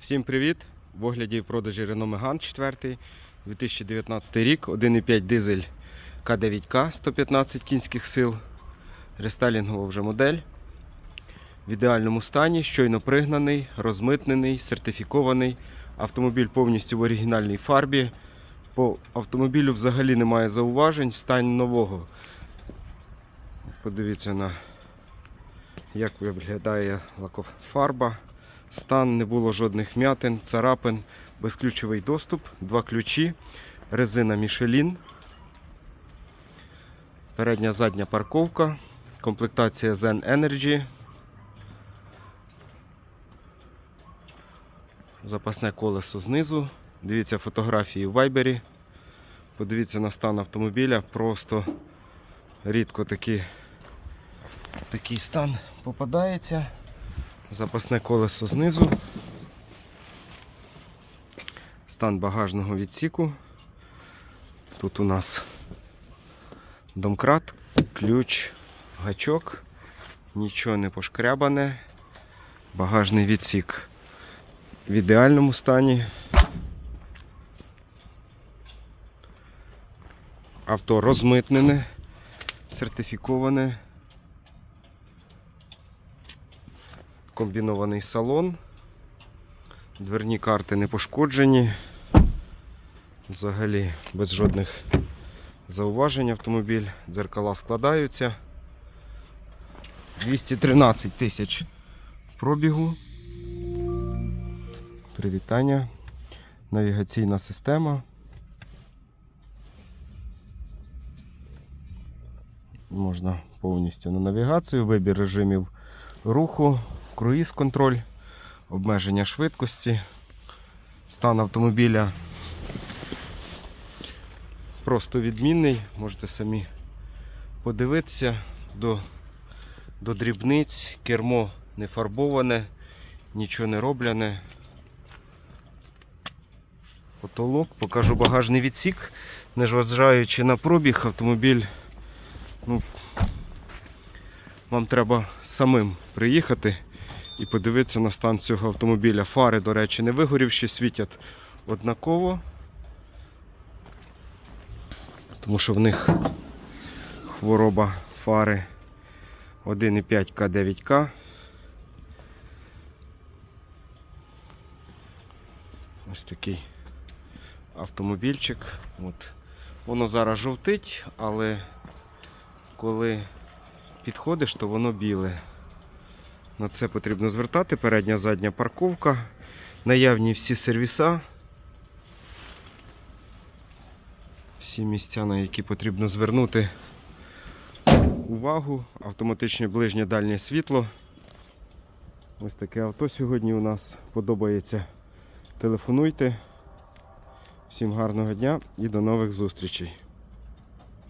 Всім привіт! В огляді в продажі Renault Megane 4 2019 рік, 1,5 дизель К9К 115 кінських сил. Рестайлінгова вже модель. В ідеальному стані, щойно пригнаний, розмитнений, сертифікований. Автомобіль повністю в оригінальній фарбі. По автомобілю взагалі немає зауважень, стан нового. Подивіться на як виглядає лакофарба. Стан, не було жодних м'ятин, царапин, безключовий доступ, два ключі, резина Michelin, передня задня парковка, комплектація Zen Energy, запасне колесо знизу. Дивіться фотографії в Viber. Подивіться на стан автомобіля. Просто рідко такі, такий стан попадається. Запасне колесо знизу. Стан багажного відсіку. Тут у нас домкрат, ключ, гачок, нічого не пошкрябане. Багажний відсік в ідеальному стані. Авто розмитнене, сертифіковане. Комбінований салон. Дверні карти не пошкоджені. Взагалі без жодних зауважень автомобіль. Дзеркала складаються. 213 тисяч пробігу. Привітання. Навігаційна система. Можна повністю на навігацію, вибір режимів руху, круїз контроль, обмеження швидкості, стан автомобіля просто відмінний. Можете самі подивитися до, до дрібниць, кермо не фарбоване, нічого не роблене. Потолок, покажу багажний відсік, незважаючи на пробіг, автомобіль. Ну, вам треба самим приїхати і подивитися на стан цього автомобіля. Фари, до речі, не вигорівші, світять однаково. Тому що в них хвороба фари 1,5 К9К. Ось такий автомобільчик. От. Воно зараз жовтить, але коли підходиш, то воно біле. На це потрібно звертати. Передня задня парковка. Наявні всі сервіса. Всі місця, на які потрібно звернути увагу. Автоматичне ближнє дальнє світло. Ось таке авто сьогодні у нас подобається. Телефонуйте. Всім гарного дня і до нових зустрічей.